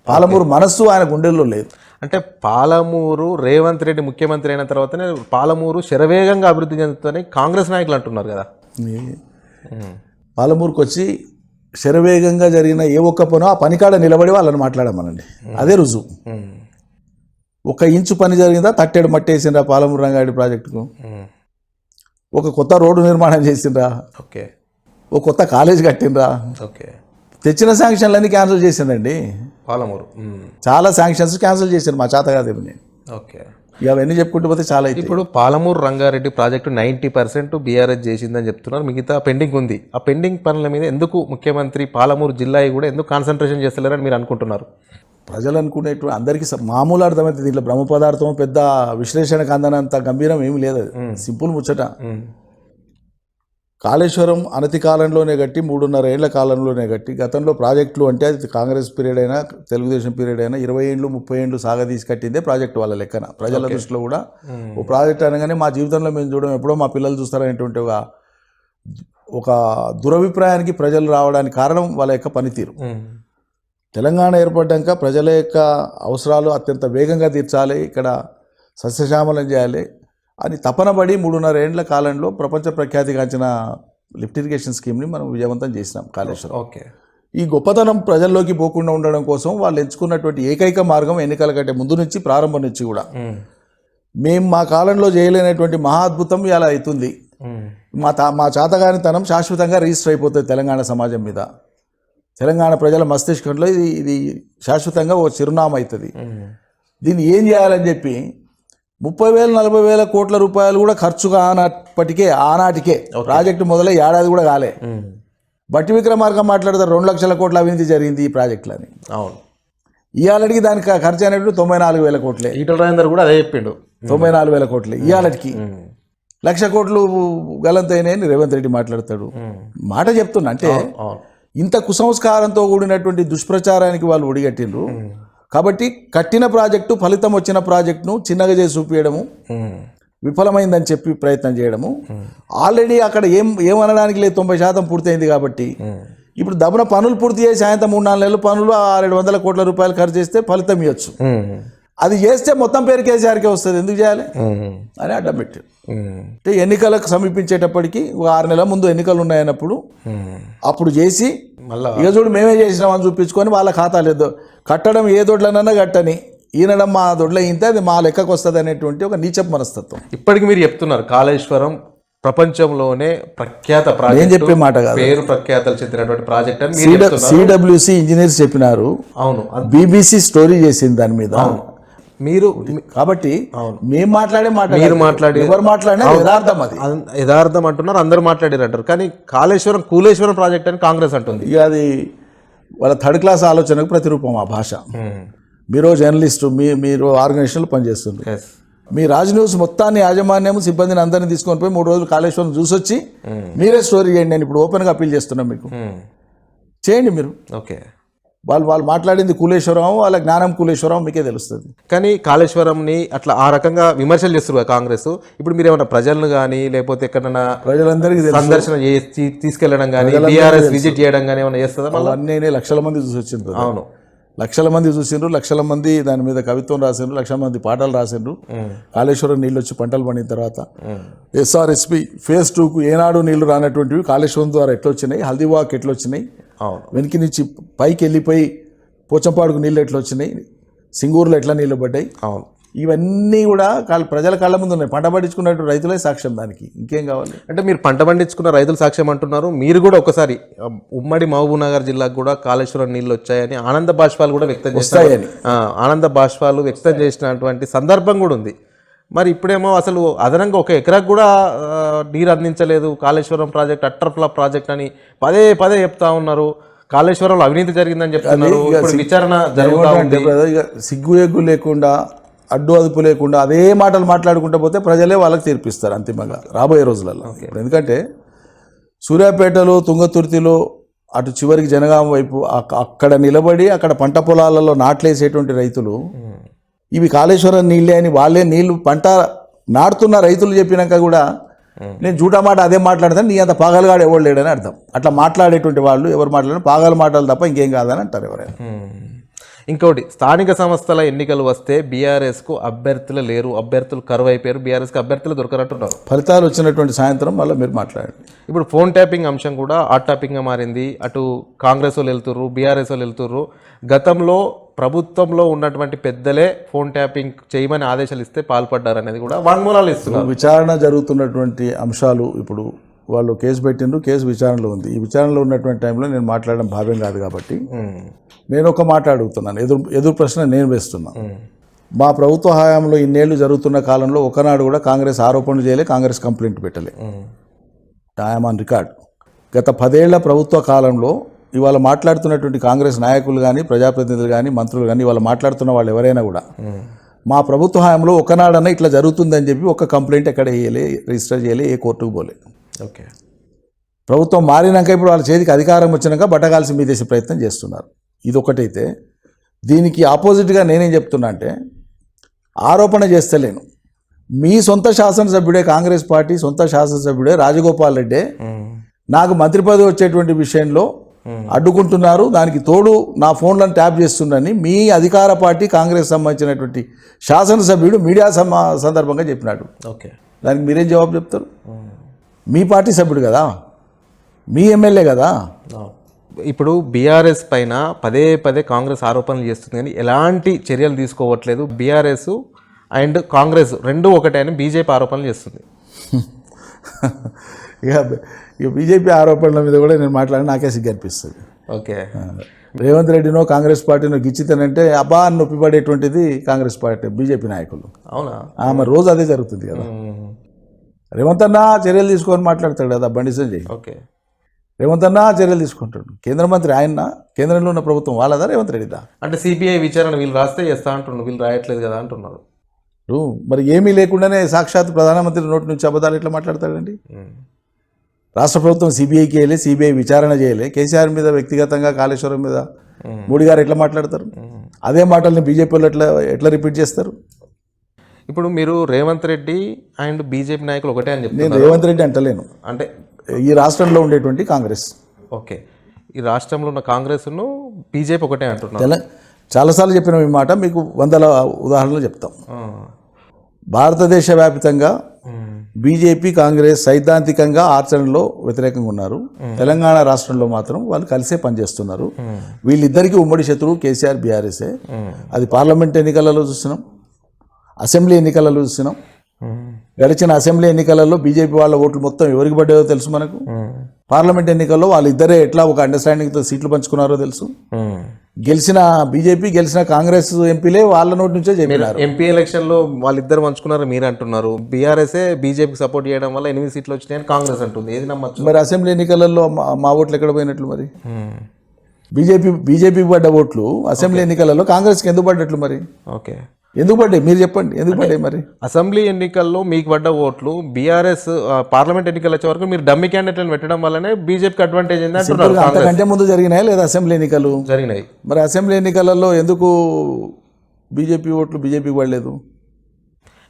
పాలమూరు మనస్సు ఆయన గుండెల్లో లేదు. అంటే పాలమూరు రేవంత్ రెడ్డి ముఖ్యమంత్రి అయిన తర్వాతనే పాలమూరు శరవేగంగా అభివృద్ధి చెందుతుందని కాంగ్రెస్ నాయకులు అంటున్నారు కదా. పాలమూరుకు వచ్చి శరవేగంగా జరిగిన ఏ ఒక్క పనో ఆ పనికాడ నిలబడి వాళ్ళని మాట్లాడమనండి అదే రుజువు. ఒక ఇంచు పని జరిగిందా తట్టెడు మట్టేసిండ్రా పాలమూరు రంగారెడ్డి ప్రాజెక్టుకు. ఒక కొత్త రోడ్డు నిర్మాణం చేసిండ్రా. ఓకే. ఒక కొత్త కాలేజ్ కట్టిండ్రా. ఓకే. తెచ్చిన శాంక్షన్లన్నీ క్యాన్సిల్ చేసిండండి పాలమూరు. చాలా శాంక్షన్స్ క్యాన్సిల్ చేసిండు మా చేత కాదు ఇవన్నీ ఓకే. ఇక అవన్నీ చెప్పుకుంటూ పోతే చాలా అయితే. ఇప్పుడు Palamuru Rangareddy project ninety percent BRS చేసిందని చెప్తున్నారు. మిగతా పెండింగ్ ఉంది. ఆ పెండింగ్ పనుల మీద ఎందుకు ముఖ్యమంత్రి పాలమూరు జిల్లా కూడా ఎందుకు కాన్సన్ట్రేషన్ చేస్తలేరని మీరు అనుకుంటున్నారు? ప్రజలు అనుకునేటువంటి అందరికీ మామూలు అర్థమైతే దీంట్లో బ్రహ్మ పదార్థం పెద్ద విశ్లేషణకు అందనంత గంభీరం ఏమి లేదు అది. సింపుల్ ముచ్చట. కాళేశ్వరం అనతి కాలంలోనే కట్టి మూడున్నర ఏళ్ళ కాలంలోనే కట్టి గతంలో ప్రాజెక్టులు అంటే అది కాంగ్రెస్ పీరియడ్ అయినా తెలుగుదేశం పీరియడ్ అయినా ఇరవై ఏళ్ళు ముప్పై ఏళ్ళు సాగదీసి కట్టిందే ప్రాజెక్ట్ వాళ్ళ లెక్కన. ప్రజల దృష్టిలో కూడా ఓ ప్రాజెక్ట్ అనగానే మా జీవితంలో మేము చూడడం ఎప్పుడో మా పిల్లలు చూస్తారనేటువంటి ఒక ఒక దురభిప్రాయానికి ప్రజలు రావడానికి కారణం వాళ్ళ యొక్క పనితీరు. తెలంగాణ ఏర్పడ్డాక ప్రజల యొక్క అవసరాలు అత్యంత వేగంగా తీర్చాలి ఇక్కడ సస్యశ్యామలం చేయాలి అని తపనబడి మూడున్నర ఏండ్ల కాలంలో ప్రపంచ ప్రఖ్యాతిగాంచిన లిఫ్ట్ ఇరిగేషన్ స్కీమ్ని మనం విజయవంతం చేసినాం కాళేశ్వరం ఓకే ఈ గొప్పతనం ప్రజల్లోకి పోకుండా ఉండడం కోసం వాళ్ళు ఎంచుకున్నటువంటి ఏకైక మార్గం ఎన్నికల కంటే ముందు నుంచి ప్రారంభం నుంచి కూడా. మేము మా కాలంలో చేయలేనటువంటి మహా అద్భుతం ఇలా అవుతుంది. మా తా మా చాతగానితనం శాశ్వతంగా రిజిస్టర్ అయిపోతుంది తెలంగాణ సమాజం మీద తెలంగాణ ప్రజల మస్తిష్కంలో ఇది ఇది శాశ్వతంగా ఓ చిరునామా అవుతుంది. దీన్ని ఏం చేయాలని చెప్పి ముప్పై వేల నలభై వేల కోట్ల రూపాయలు కూడా ఖర్చు కానప్పటికే ఆనాటికే. ప్రాజెక్టు మొదలై ఏడాది కూడా కాలే. బట్టి విక్రమార్గం మాట్లాడతారు రెండు లక్షల కోట్ల అవినీతి జరిగింది ఈ ప్రాజెక్టులని. అవును. ఇవాళకి దానికి ఖర్చు అయినట్టు తొంభై నాలుగు వేల కోట్లే. ఈటల రాజేందర్ కూడా అదే చెప్పిండు. తొంభై నాలుగు వేల కోట్లే ఇవాళకి. లక్ష కోట్లు గలంతైనాయని రేవంత్ రెడ్డి మాట్లాడతాడు. మాట చెప్తున్నా అంటే ఇంత కుసంస్కారంతో కూడినటువంటి దుష్ప్రచారానికి వాళ్ళు ఒడిగట్టిండ్రు. కాబట్టి కట్టిన ప్రాజెక్టు ఫలితం వచ్చిన ప్రాజెక్టును చిన్నగా చేసి చూపించడము విఫలమైందని చెప్పి ప్రయత్నం చేయడము. ఆల్రెడీ అక్కడ ఏం ఏమనడానికి లేదు తొంభై శాతం పూర్తయింది కాబట్టి. ఇప్పుడు దబన పనులు పూర్తి చేసి సాయంత్రం మూడు నాలుగు నెలలు పనులు ఆరేడు వందల కోట్ల రూపాయలు ఖర్చు చేస్తే ఫలితం ఇవ్వచ్చు. అది చేస్తే మొత్తం పేరు కేసీఆర్కే వస్తుంది. ఎందుకు చేయాలి. అని అడ్డం పెట్టారు. అంటే ఎన్నికలకు సమీపించేటప్పటికి ఒక ఆరు నెలల ముందు ఎన్నికలు ఉన్నాయన్నప్పుడు. అప్పుడు చేసి మళ్ళా ఇక చూడు మేమే చేసినామని చూపించుకొని వాళ్ళ ఖాతా లేదు. కట్టడం ఏ దొడ్లనన్నా కట్టని ఈనడం మా దొడ్ల ఇంతే అది మా లెక్కకు వస్తుంది అనేటువంటి ఒక నీచపు మనస్తత్వం. ఇప్పటికి మీరు చెప్తున్నారు కాళేశ్వరం ప్రపంచంలోనే ప్రఖ్యాత ప్రాజెక్ట్ చెప్పే మాట కాదు. పేరు ప్రఖ్యాతలు చెందినటువంటి ప్రాజెక్ట్ అని సిడబ్ల్యూసి ఇంజనీర్స్ చెప్పినారు. అవును. బీబీసీ స్టోరీ చేసింది దాని మీద. మీరు కాబట్టి మేము మాట్లాడే మాట మీరు. మాట్లాడే ఎవరు మాట్లాడినా యథార్థం అది. యథార్థం అంటున్నారు అందరూ మాట్లాడారు అంటారు. కానీ కాళేశ్వరం కూలేశ్వరం ప్రాజెక్ట్ అని కాంగ్రెస్ అంటుంది. ఇక అది వాళ్ళ థర్డ్ క్లాస్ ఆలోచనకు ప్రతిరూపం ఆ భాష. మీరు జర్నలిస్టు మీ మీరు ఆర్గనైజేషన్లో పనిచేస్తుంది. మీ రాజ్ న్యూస్ మొత్తాన్ని యాజమాన్యం సిబ్బందిని అందరినీ తీసుకొని పోయి మూడు రోజులు కాళేశ్వరం చూసొచ్చి మీరే స్టోరీ చేయండి నేను ఇప్పుడు ఓపెన్గా అప్పీల్ చేస్తున్నాను మీకు. చేయండి మీరు. ఓకే వాళ్ళు వాళ్ళు మాట్లాడింది కులేశ్వరం వాళ్ళ జ్ఞానం కులేశ్వరం మీకే తెలుస్తుంది. కానీ కాళేశ్వరంని అట్లా ఆ రకంగా విమర్శలు చేస్తారు కాంగ్రెస్. ఇప్పుడు మీరు ఏమన్నా ప్రజలను కానీ లేకపోతే ఎక్కడన్నా ప్రజలందరికీ సందర్శన చేసి తీసుకెళ్ళడం కానీ బీఆర్ఎస్ విజిట్ చేయడం కానీ ఏమైనా చేస్తుందా మళ్ళీ? అవన్నీ లక్షల మంది చూసి వచ్చిండ్రు అవును. లక్షల మంది చూసిండ్రు లక్షల మంది దాని మీద కవిత్వం రాసిండ్రు లక్షల మంది పాటలు రాసిండ్రు. కాళేశ్వరం నీళ్ళు వచ్చి పంటలు పండిన తర్వాత ఎస్ఆర్ఎస్పి ఫేజ్ టూకు ఏనాడు నీళ్ళు రానటువంటివి కాళేశ్వరం ద్వారా ఎట్లా వచ్చినాయి హల్దీవాక్ ఎట్లా వచ్చినాయి అవును వెనక్కి నుంచి పైకి వెళ్ళిపోయి పోచంపాడుకు నీళ్ళు ఎట్లా వచ్చినాయి? సింగూరులో ఎట్లా నీళ్ళు పడ్డాయి? అవును. ఇవన్నీ కూడా కాళ్ళ ప్రజల కళ్ళ ముందు ఉన్నాయి. పంట పండించుకున్నట్టు రైతులే సాక్ష్యం దానికి. ఇంకేం కావాలి? అంటే మీరు పంట పండించుకున్న రైతులు సాక్ష్యం అంటున్నారు. మీరు కూడా ఒకసారి ఉమ్మడి మహబూబ్ నగర్ జిల్లాకు కూడా కాళేశ్వరం నీళ్ళు వచ్చాయని ఆనంద బాష్పాలు కూడా వ్యక్తం ఆ, ఆనంద బాష్పాలు వ్యక్తం చేసినటువంటి సందర్భం కూడా ఉంది. మరి ఇప్పుడేమో అసలు అదనంగా ఒక ఎకరాకు కూడా నీరు అందించలేదు. Kaleshwaram project utter flop project అని పదే పదే చెప్తా ఉన్నారు. కాళేశ్వరంలో అవినీతి జరిగిందని చెప్తున్నారు. విచారణ సిగ్గు ఎగ్గు లేకుండా అడ్డు అదుపు లేకుండా అదే మాటలు మాట్లాడుకుంటూ పోతే ప్రజలే వాళ్ళకి తీర్పిస్తారు అంతిమంగా రాబోయే రోజులలో. ఎందుకంటే సూర్యాపేటలో తుంగతుర్తిలో అటు చివరికి జనగాం వైపు అక్క- అక్కడ నిలబడి అక్కడ పంట పొలాలలో నాట్లేసేటువంటి రైతులు ఇవి కాళేశ్వరం నీళ్ళే అని వాళ్ళే నీళ్ళు పంట నాటుతున్న రైతులు చెప్పినాక కూడా నేను జూటా మాట అదే మాట్లాడతాను నీ అంత పాగలగాడు ఎవడు లేడని అర్థం. అట్లా మాట్లాడేటువంటి వాళ్ళు ఎవరు మాట్లాడినా పాగల మాటలు తప్ప ఇంకేం కాదని అంటారు ఎవరైనా. ఇంకోటి స్థానిక సంస్థల ఎన్నికలు వస్తే బీఆర్ఎస్కు అభ్యర్థులు లేరు అభ్యర్థులు కరువు అయిపోయారు బీఆర్ఎస్కి అభ్యర్థులు దొరకరంటున్నారు ఫలితాలు వచ్చినటువంటి సాయంత్రం మళ్ళీ మీరు మాట్లాడండి. ఇప్పుడు ఫోన్ ట్యాపింగ్ అంశం కూడా హాట్ టాపిక్గా మారింది. అటు కాంగ్రెస్ వాళ్ళు వెళ్తుర్రు బీఆర్ఎస్ వాళ్ళు వెళ్తుర్రు. గతంలో ప్రభుత్వంలో ఉన్నటువంటి పెద్దలే ఫోన్ ట్యాపింగ్ చేయమని ఆదేశాలు ఇస్తే పాల్పడ్డారు అనేది కూడా వాంగ్మూలాలు ఇస్తున్నారు విచారణ జరుగుతున్నటువంటి అంశాలు ఇప్పుడు వాళ్ళు కేసు పెట్టిండ్రు కేసు విచారణలో ఉంది ఈ విచారణలో ఉన్నటువంటి టైంలో నేను మాట్లాడడం భావ్యం కాదు కాబట్టి. నేను ఒక మాట అడుగుతున్నాను ఎదురు ఎదురు ప్రశ్న నేను వేస్తున్నా. మా ప్రభుత్వ హయాంలో ఇన్నేళ్ళు జరుగుతున్న కాలంలో ఒకనాడు కూడా కాంగ్రెస్ ఆరోపణలు చేయలే కాంగ్రెస్ కంప్లైంట్ పెట్టలే. ఐఎమ్ ఆన్ రికార్డ్ గత పదేళ్ళ ప్రభుత్వ కాలంలో ఇవాళ మాట్లాడుతున్నటువంటి కాంగ్రెస్ నాయకులు కానీ ప్రజాప్రతినిధులు కానీ మంత్రులు కానీ ఇవాళ మాట్లాడుతున్న వాళ్ళు ఎవరైనా కూడా. మా ప్రభుత్వ హయాంలో ఒకనాడన్నా ఇట్లా జరుగుతుందని చెప్పి ఒక కంప్లైంట్ ఎక్కడ వేయలే రిజిస్టర్ చేయలే ఏ కోర్టుకు పోలే. ఓకే. ప్రభుత్వం మారినాక ఇప్పుడు వాళ్ళ చేతికి అధికారం వచ్చినాక బట్టగాల్సి మీదేసే ప్రయత్నం చేస్తున్నారు. ఇది ఒకటైతే దీనికి ఆపోజిట్గా నేనేం చెప్తున్నా అంటే ఆరోపణ చేస్తలేను. మీ సొంత శాసనసభ్యుడే కాంగ్రెస్ పార్టీ సొంత శాసనసభ్యుడే రాజగోపాల్ రెడ్డే. నాకు మంత్రి పదవి వచ్చేటువంటి విషయంలో అడ్డుకుంటున్నారు. దానికి తోడు నా ఫోన్లను ట్యాప్ చేస్తున్నారని మీ అధికార పార్టీ కాంగ్రెస్ సంబంధించినటువంటి శాసనసభ్యుడు మీడియా సమా సందర్భంగా చెప్పినాడు. ఓకే. దానికి మీరేం జవాబు చెప్తారు. మీ పార్టీ సభ్యుడు కదా? మీ ఎమ్మెల్యే కదా? ఇప్పుడు బీఆర్ఎస్ పైన పదే పదే కాంగ్రెస్ ఆరోపణలు చేస్తుంది కానీ ఎలాంటి చర్యలు తీసుకోవట్లేదు. బీఆర్ఎస్ అండ్ కాంగ్రెస్ రెండు ఒకటే అని బీజేపీ ఆరోపణలు చేస్తుంది. ఇక ఇక బీజేపీ ఆరోపణల మీద కూడా నేను మాట్లాడి నాకే సిగ్గు అనిపిస్తుంది ఓకే రేవంత్ రెడ్డినో కాంగ్రెస్ పార్టీనో గిచ్చితనంటే అబ్బా నొప్పిపడేటువంటిది కాంగ్రెస్ పార్టీ బీజేపీ నాయకులు. అవునా? ఆ, మరి రోజు అదే జరుగుతుంది కదా. రేవంత్ అన్న చర్యలు తీసుకొని మాట్లాడతాడు కదా బండి సంజయ్. ఓకే. రేవంత్ అన్న చర్యలు తీసుకుంటాడు. కేంద్ర మంత్రి ఆయన కేంద్రంలో ఉన్న ప్రభుత్వం వాళ్ళదా రేవంత్ రెడ్డిదా? అంటే సిబిఐ విచారణ వీళ్ళు రాస్తే చేస్తా అంటున్నారు వీళ్ళు రాయట్లేదు కదా అంటున్నారు. మరి ఏమీ లేకుండానే సాక్షాత్ ప్రధానమంత్రి నోటి నుంచి అబద్ధాలు ఎట్లా మాట్లాడతాడండి. రాష్ట్ర ప్రభుత్వం సిబిఐకి వెళ్ళి సిబిఐ విచారణ చేయలే కేసీఆర్ మీద వ్యక్తిగతంగా కాళేశ్వరం మీద. మోడీ గారు ఎట్లా మాట్లాడతారు. అదే మాటల్ని బీజేపీ వాళ్ళు ఎట్లా ఎట్లా రిపీట్ చేస్తారు ఇప్పుడు మీరు రేవంత్ రెడ్డి అండ్ బీజేపీ నాయకులు ఒకటే అని నేను చెప్తున్నారు రేవంత్ రెడ్డి అంటలేను అంటే ఈ రాష్ట్రంలో ఉండేటువంటి కాంగ్రెస్ ఓకే ఈ రాష్ట్రంలో ఉన్న కాంగ్రెస్ను బీజేపీ ఒకటే అంటున్నారు చాలాసార్లు చెప్పిన ఈ మాట మీకు వందల ఉదాహరణలు చెప్తాం. భారతదేశ వ్యాప్తంగా. బీజేపీ కాంగ్రెస్ సైద్ధాంతికంగా ఆచరణలో వ్యతిరేకంగా ఉన్నారు. తెలంగాణ రాష్ట్రంలో మాత్రం వాళ్ళు కలిసే పనిచేస్తున్నారు. వీళ్ళిద్దరికీ ఉమ్మడి శత్రువు కేసీఆర్ బీఆర్ఎస్ఏ. అది పార్లమెంట్ ఎన్నికలలో చూస్తున్నాం అసెంబ్లీ ఎన్నికలలో చూస్తున్నాం. గడిచిన అసెంబ్లీ ఎన్నికలలో బీజేపీ వాళ్ళ ఓట్లు మొత్తం ఎవరికి పడ్డాయో తెలుసు మనకు. పార్లమెంట్ ఎన్నికల్లో వాళ్ళిద్దరే ఎట్లా ఒక అండర్స్టాండింగ్తో సీట్లు పంచుకున్నారో తెలుసు. గెలిచిన బీజేపీ గెలిచిన కాంగ్రెస్ ఎంపీలే వాళ్ళ నోటి నుంచే చెప్పినారు. ఎంపీ ఎలక్షన్లో వాళ్ళిద్దరు పంచుకున్నారు మీరు అంటున్నారు. బీఆర్ఎస్ఏ బీజేపీకి సపోర్ట్ చేయడం వల్ల ఎనిమిది సీట్లు వచ్చినాయని కాంగ్రెస్ అంటుంది. ఏది నమ్మచ్చు? మరి అసెంబ్లీ ఎన్నికలలో మా ఓట్లు ఎక్కడ పోయినట్లు మరి? బీజేపీ బీజేపీకి పడ్డ ఓట్లు అసెంబ్లీ ఎన్నికలలో కాంగ్రెస్కి ఎందుకు పడ్డట్లు మరి? ఓకే. ఎందుకు పడ్డాయి? మీరు చెప్పండి. ఎందుకు పడ్డాయి మరి? అసెంబ్లీ ఎన్నికల్లో మీకు పడ్డ ఓట్లు బీఆర్ఎస్ పార్లమెంట్ ఎన్నికలు వచ్చే వరకు మీరు డమ్మి క్యాండిడేట్లను పెట్టడం వల్లనే బీజేపీకి అడ్వాంటేజ్ అంతకంటే ముందు జరిగినాయా లేదా అసెంబ్లీ ఎన్నికలు? జరిగినాయి. మరి అసెంబ్లీ ఎన్నికలలో ఎందుకు బీజేపీ ఓట్లు బీజేపీకి పడలేదు?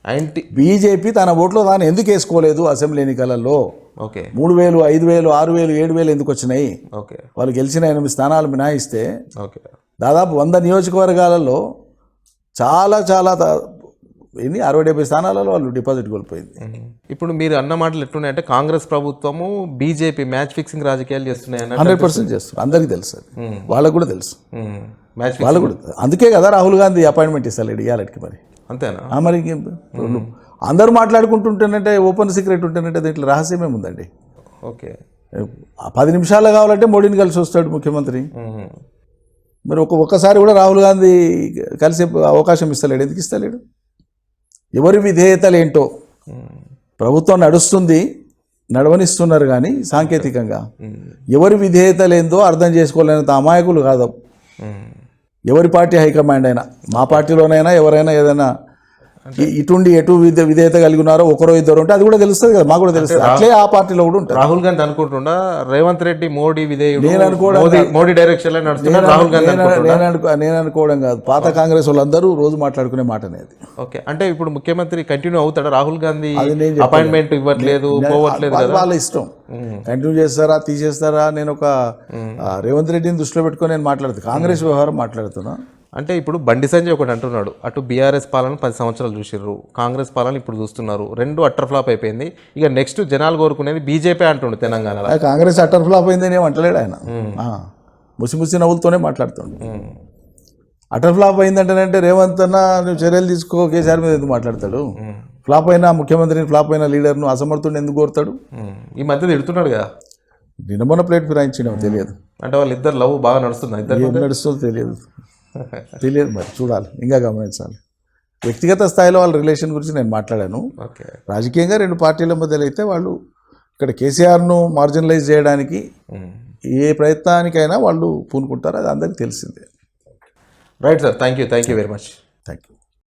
అంటీ బీజేపీ తన ఓట్లు తాను ఎందుకు వేసుకోలేదు అసెంబ్లీ ఎన్నికలలో? ఓకే. మూడు వేలు ఐదు వేలు ఆరు వేలు ఏడు వేలు ఎందుకు వచ్చినాయి? ఓకే. వాళ్ళు గెలిచిన ఎనిమిది స్థానాలు మినాయిస్తే ఓకే. దాదాపు వంద నియోజకవర్గాలలో చాలా చాలా ఎన్ని? అరవై డెబ్బై స్థానాలలో వాళ్ళు డిపాజిట్ కోల్పోయింది. ఇప్పుడు మీరు అన్న మాటలు ఎట్లున్నాయంటే కాంగ్రెస్ ప్రభుత్వము బీజేపీ మ్యాచ్ ఫిక్సింగ్ రాజకీయాలు చేస్తున్నాయి హండ్రెడ్ పర్సెంట్ చేస్తారు అందరికీ తెలుసు అది. వాళ్ళకు కూడా తెలుసు. మ్యాచ్ వాళ్ళకు కూడా అందుకే కదా రాహుల్ గాంధీ అపాయింట్మెంట్ ఇస్తారు ఇవాళకి మరి. అంతేనా? మరి అందరూ మాట్లాడుకుంటుంటేనంటే ఓపెన్ సీక్రెట్ ఉంటేనంటే దీంట్లో రహస్యమే ఉందండి ఓకే పది నిమిషాల్లో కావాలంటే మోడీని కలిసి వస్తాడు ముఖ్యమంత్రి. మరి ఒక ఒక్కసారి కూడా రాహుల్ గాంధీ కలిసే అవకాశం ఇస్తలేడు ఎందుకు ఇస్తలేడు ఎవరి విధేయతలు ఏంటో. ప్రభుత్వం నడుస్తుంది నడవనిస్తున్నారు కానీ సాంకేతికంగా. ఎవరి విధేయతలు ఏందో అర్థం చేసుకోలేనంత అమాయకులు కాదు. ఎవరి పార్టీ హైకమాండ్ అయినా మా పార్టీలోనైనా ఎవరైనా ఏదైనా ఇ- ఇటుండి ఎటు విధే విధేయత కలిగి ఉన్నారో ఒకరో ఇద్దరు ఉంటే అది కూడా తెలుస్తుంది కదా మాకు కూడా తెలుస్తుంది. అట్లే ఆ పార్టీలో కూడా ఉంటుంది రాహుల్ గాంధీ అనుకుంటుండా రేవంత్ రెడ్డి మోడీ విధేయుడు నేను అనుకోవడం మోడీ డైరెక్షన్ రాహుల్ గాంధీ నేను అనుకో నేను అనుకోవడం కాదు. పాత కాంగ్రెస్ వాళ్ళందరూ రోజు మాట్లాడుకునే మాట అనేది. ఓకే. అంటే ఇప్పుడు ముఖ్యమంత్రి కంటిన్యూ అవుతాడా? రాహుల్ గాంధీ. అపాయింట్మెంట్ ఇవ్వట్లేదు పోవట్లేదు వాళ్ళ ఇష్టం. కంటిన్యూ చేస్తారా తీసేస్తారా? నేను ఒక రేవంత్ రెడ్డిని దృష్టిలో పెట్టుకొని నేను మాట్లాడుతాను కాంగ్రెస్ వ్యవహారం మాట్లాడుతున్నా. అంటే ఇప్పుడు బండి సంజయ్ ఒకటి అంటున్నాడు. అటు బీఆర్ఎస్ పాలన పది సంవత్సరాలు చూసిర్రు. కాంగ్రెస్ పాలన ఇప్పుడు చూస్తున్నారు. రెండు అట్టర్ ఫ్లాప్ అయిపోయింది. ఇక నెక్స్ట్ జనాలు కోరుకునేది బీజేపీ అంటుండు తెలంగాణలో. కాంగ్రెస్ అటర్ ఫ్లాప్ అయిందని అంటలేడు ఆయన. ముసి ముసి నవ్వులతోనే మాట్లాడుతుండు. అటర్ ఫ్లాప్ అయిందంటేనంటే రేవంత్ అన్న నువ్వు చర్యలు తీసుకో కేసీఆర్ మీద ఎందుకు మాట్లాడతాడు? ఫ్లాప్ అయిన ముఖ్యమంత్రిని ఫ్లాప్ అయిన లీడర్ను అసమర్థుడిని ఎందుకు కోరుతాడు. ఈ మధ్య తిడుతున్నాడు కదా? నిన్న మొన్న ప్లేట్ ఫిరాయించిన తెలియదు. అంటే వాళ్ళిద్దరు లవ్ బాగా నడుస్తుంది? ఇద్దరు నడుస్తుందో తెలియదు. తెలియదు మరి చూడాలి. ఇంకా గమనించాలి. వ్యక్తిగత స్థాయిలో వాళ్ళ రిలేషన్ గురించి నేను మాట్లాడాను. ఓకే. రాజకీయంగా రెండు పార్టీల మధ్యలో అయితే వాళ్ళు ఇక్కడ కేసీఆర్ను మార్జినలైజ్ చేయడానికి. ఏ ప్రయత్నానికైనా వాళ్ళు పూనుకుంటారు అది అందరికీ తెలిసిందే. Right sir thank you thank you very much thank you